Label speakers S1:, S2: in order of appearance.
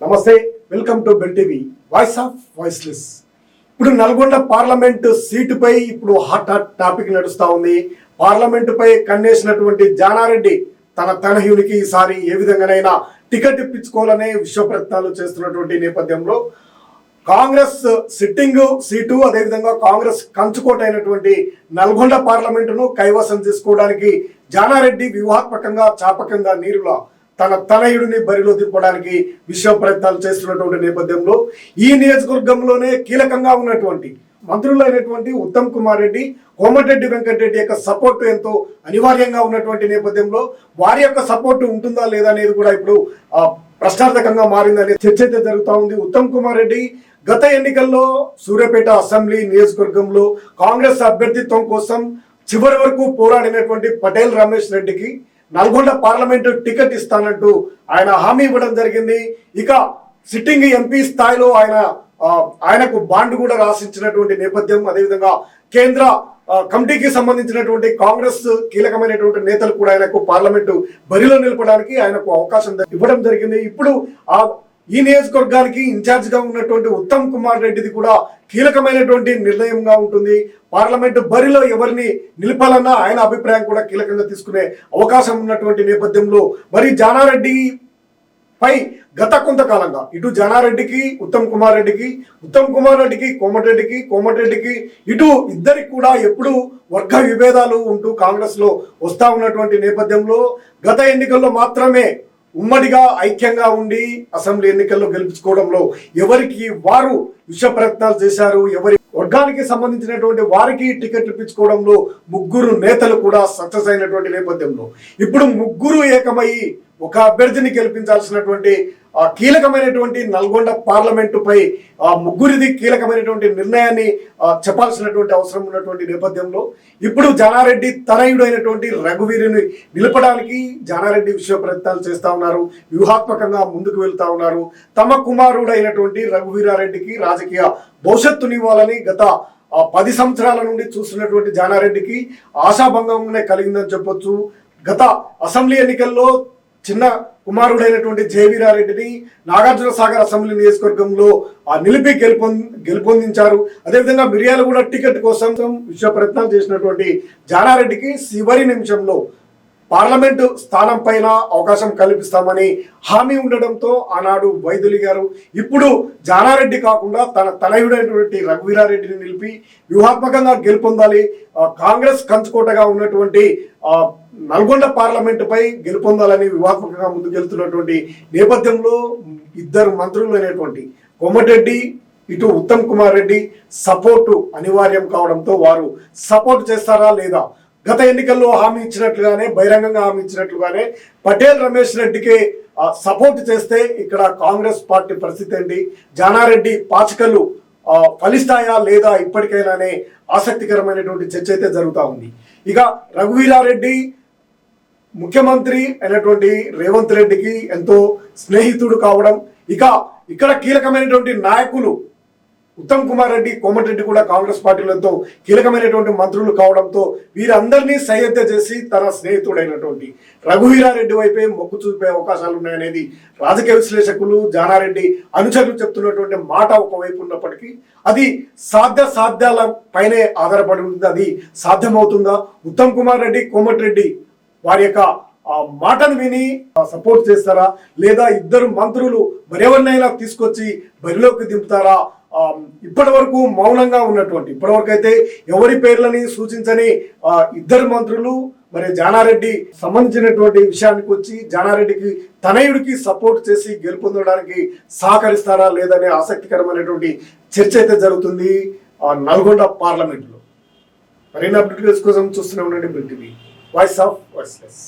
S1: నమస్తే welcome to bell TV voice of voiceless. ఇప్పుడు Nalgonda parliament సీటుపై ఇప్పుడు హాట్ హాట్ టాపిక్ నడుస్తూ ఉంది. పార్లమెంటుపై కన్నేసినటువంటి జానారెడ్డి తన తనహ్యునికి ఈసారి ఏ విధంగానైనా టికెట్ ఇప్పించుకోవాలనే విశ్వ ప్రయత్నాలు చేస్తున్నటువంటి నేపథ్యంలో కాంగ్రెస్ సిట్టింగ్ సీటు అదేవిధంగా కాంగ్రెస్ కంచుకోట అయినటువంటి నల్గొండ పార్లమెంటును కైవసం చేసుకోవడానికి జానారెడ్డి వ్యూహాత్మకంగా చాపకంగా నీరులా తన తనయుడిని బరిలో దింపడానికి విశ్వ ప్రయత్నాలు చేస్తున్నటువంటి నేపథ్యంలో ఈ నియోజకవర్గంలోనే కీలకంగా ఉన్నటువంటి మంత్రులైనటువంటి ఉత్తమ్ కుమార్ రెడ్డి కోమటిరెడ్డి వెంకటరెడ్డి యొక్క సపోర్టు ఎంతో అనివార్యంగా ఉన్నటువంటి నేపథ్యంలో వారి యొక్క సపోర్టు ఉంటుందా లేదా అనేది కూడా ఇప్పుడు ప్రశ్నార్థకంగా మారిందనే చర్చ అయితే జరుగుతూ ఉంది. ఉత్తమ్ కుమార్ రెడ్డి గత ఎన్నికల్లో సూర్యాపేట అసెంబ్లీ నియోజకవర్గంలో కాంగ్రెస్ అభ్యర్థిత్వం కోసం చివరి వరకు పోరాడినటువంటి పటేల్ రమేష్ రెడ్డికి నల్గొండ పార్లమెంటు టికెట్ ఇస్తానంటూ ఆయన హామీ ఇవ్వడం జరిగింది. ఇక సిట్టింగ్ ఎంపీ స్థాయిలో ఆయన ఆయనకు బాండ్ కూడా రాసించినటువంటి నేపథ్యం అదేవిధంగా కేంద్ర కమిటీకి సంబంధించినటువంటి కాంగ్రెస్ కీలకమైనటువంటి నేతలు కూడా ఆయనకు పార్లమెంటు బరిలో నిలపడానికి ఆయనకు అవకాశం ఇవ్వడం జరిగింది. ఇప్పుడు ఆ ఈ నియోజకవర్గానికి ఇన్ఛార్జ్గా ఉన్నటువంటి ఉత్తమ్ కుమార్ రెడ్డిది కూడా కీలకమైనటువంటి నిర్ణయంగా ఉంటుంది. పార్లమెంటు బరిలో ఎవరిని నిలపాలన్నా ఆయన అభిప్రాయం కూడా కీలకంగా తీసుకునే అవకాశం ఉన్నటువంటి నేపథ్యంలో మరి జానారెడ్డి పై గత కొంతకాలంగా ఇటు జానారెడ్డికి ఉత్తమ్ కుమార్ రెడ్డికి ఉత్తమ్ కుమార్ రెడ్డికి కోమటిరెడ్డికి కోమటిరెడ్డికి ఇటు ఇద్దరికి కూడా ఎప్పుడు వర్గ విభేదాలు ఉంటూ కాంగ్రెస్లో వస్తూ ఉన్నటువంటి నేపథ్యంలో గత ఎన్నికల్లో మాత్రమే ఉమ్మడిగా ఐక్యంగా ఉండి అసెంబ్లీ ఎన్నికల్లో గెలుపుకోవడంలో ఎవరికి వారు విష ప్రయత్నాలు చేశారు ఎవరి వర్గానికి సంబంధించినటువంటి వారికి టికెట్ ఇప్పించుకోవడంలో ముగ్గురు నేతలు కూడా సక్సెస్ అయినటువంటి నేపథ్యంలో. ఇప్పుడు ముగ్గురు ఏకమై ఒక అభ్యర్థిని గెలిపించాల్సినటువంటి కీలకమైనటువంటి నల్గొండ పార్లమెంటుపై ముగ్గురిది కీలకమైనటువంటి నిర్ణయాన్ని చెప్పాల్సినటువంటి అవసరం ఉన్నటువంటి నేపథ్యంలో ఇప్పుడు జానారెడ్డి తనయుడు అయినటువంటి రఘువీరుని నిలపడానికి జానారెడ్డి విశ్వ ప్రయత్నాలు చేస్తా ఉన్నారు వ్యూహాత్మకంగా ముందుకు వెళ్తా ఉన్నారు. తమ కుమారుడు అయినటువంటి రఘువీరారెడ్డికి రాజకీయ భవిష్యత్తునివ్వాలని గత పది సంవత్సరాల నుండి చూస్తున్నటువంటి జానారెడ్డికి ఆశాభంగంగానే కలిగిందని చెప్పొచ్చు. గత అసెంబ్లీ ఎన్నికల్లో చిన్న కుమారుడైనటువంటి జేవీరారెడ్డిని నాగార్జున సాగర్ అసెంబ్లీ నియోజకవర్గంలో ఆ నిలిపి గెలుపొం గెలుపొందించారు. అదేవిధంగా మిర్యాల కూడా టికెట్ కోసం విశ్వ ప్రయత్నాలు చేసినటువంటి జానారెడ్డికి చివరి నిమిషంలో పార్లమెంటు స్థానం పైన అవకాశం కల్పిస్తామని హామీ ఉండడంతో ఆనాడు వైద్యులు గారు ఇప్పుడు జానారెడ్డి కాకుండా తన తనయుడైనటువంటి రఘువీరారెడ్డిని నిలిపి వ్యూహాత్మకంగా గెలుపొందాలి కాంగ్రెస్ కంచుకోటగా ఉన్నటువంటి నల్గొండ పార్లమెంటుపై గెలుపొందాలని వ్యూహాత్మకంగా ముందుకెళ్తున్నటువంటి నేపథ్యంలో ఇద్దరు మంత్రులు అయినటువంటి కోమటిరెడ్డి ఇటు ఉత్తమ్ కుమార్ రెడ్డి సపోర్టు అనివార్యం కావడంతో వారు సపోర్ట్ చేస్తారా లేదా గత ఎన్నికల్లో హామీ ఇచ్చినట్లుగానే బహిరంగంగా హామీ ఇచ్చినట్లుగానే పటేల్ రమేష్ రెడ్డికి సపోర్ట్ చేస్తే ఇక్కడ కాంగ్రెస్ పార్టీ పరిస్థితి ఏంటి? జానారెడ్డి పాచికలు ఫలిస్తాయా లేదా ఇప్పటికైనానే ఆసక్తికరమైనటువంటి చర్చ అయితే జరుగుతూ ఉంది. ఇక రఘువీరారెడ్డి ముఖ్యమంత్రి అయినటువంటి రేవంత్ రెడ్డికి ఎంతో స్నేహితుడు కావడం ఇక ఇక్కడ కీలకమైనటువంటి నాయకులు ఉత్తమ్ కుమార్ రెడ్డి కోమటిరెడ్డి కూడా కాంగ్రెస్ పార్టీలతో కీలకమైనటువంటి మంత్రులు కావడంతో వీరందరినీ సయ్యత చేసి తన స్నేహితుడైనటువంటి రఘువీరారెడ్డి వైపే మొగ్గు చూపే అవకాశాలు ఉన్నాయనేది రాజకీయ విశ్లేషకులు జానారెడ్డి అనుచరులు చెప్తున్నటువంటి మాట ఒకవైపు ఉన్నప్పటికీ అది సాధ్య సాధ్యాల పైనే ఆధారపడి ఉంటుంది అది సాధ్యమవుతుందా? ఉత్తమ్ కుమార్ రెడ్డి కోమటిరెడ్డి వారి యొక్క ఆ మాటను విని సపోర్ట్ చేస్తారా? లేదా ఇద్దరు మంత్రులు మరెవరినైనా తీసుకొచ్చి బరిలోకి దింపుతారా? ఇప్పటి వరకు మౌనంగా ఉన్నటువంటి ఇప్పటి వరకు అయితే ఎవరి పేర్లని సూచించని ఇద్దరు మంత్రులు మరి జానారెడ్డి సంబంధించినటువంటి విషయానికి వచ్చి జానారెడ్డికి తనయుడికి సపోర్ట్ చేసి గెలుపొందడానికి సహకరిస్తారా లేదనే ఆసక్తికరమైనటువంటి చర్చ అయితే జరుగుతుంది ఆ, నల్గొండ పార్లమెంట్లో. మరిన్ని అప్డేట్స్ కోసం చూస్తూనే ఉండండి bill TV voice of voiceless